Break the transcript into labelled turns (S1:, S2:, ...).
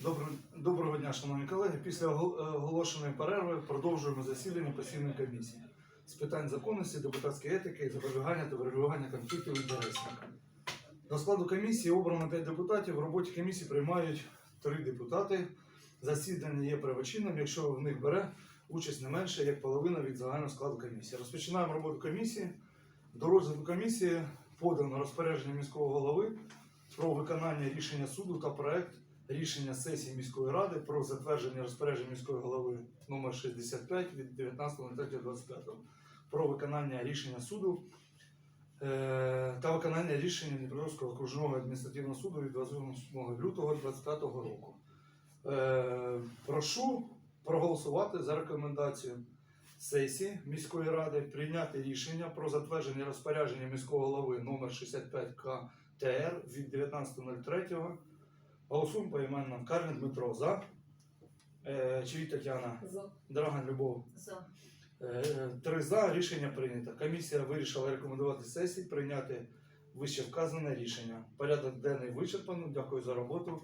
S1: Доброго, доброго дня, шановні колеги. Після е, оголошеної перерви продовжуємо засідання постійної комісії з питань законності, депутатської етики, запобігання та врегулювання конфліктів інтересів. До складу комісії обрано 5 депутатів. В роботі комісії приймають 3 депутати. Засідання є правочинним, якщо в них бере участь не менше як половина від загального складу комісії. Розпочинаємо роботу комісії. До розгляду комісії подано розпорядження міського голови про виконання рішення суду та проект рішення сесії міської ради про затвердження розпорядження міської голови номер 65 від 19.03.25 про виконання рішення суду е, та виконання рішення Дніпровського окружного адміністративного суду від 27 лютого 2025 року. Е, прошу проголосувати за рекомендацію сесії міської ради прийняти рішення про затвердження розпорядження міського голови номер 65 К ТР від 19.03 Голосуємо поіменно. Карний Дмитро за. Е, Тетяна.
S2: За.
S1: Драган Любов.
S2: За.
S1: Е, Три за. Рішення прийнято. Комісія вирішила рекомендувати сесії прийняти вище вказане рішення. Порядок денний вичерпано. Дякую за роботу.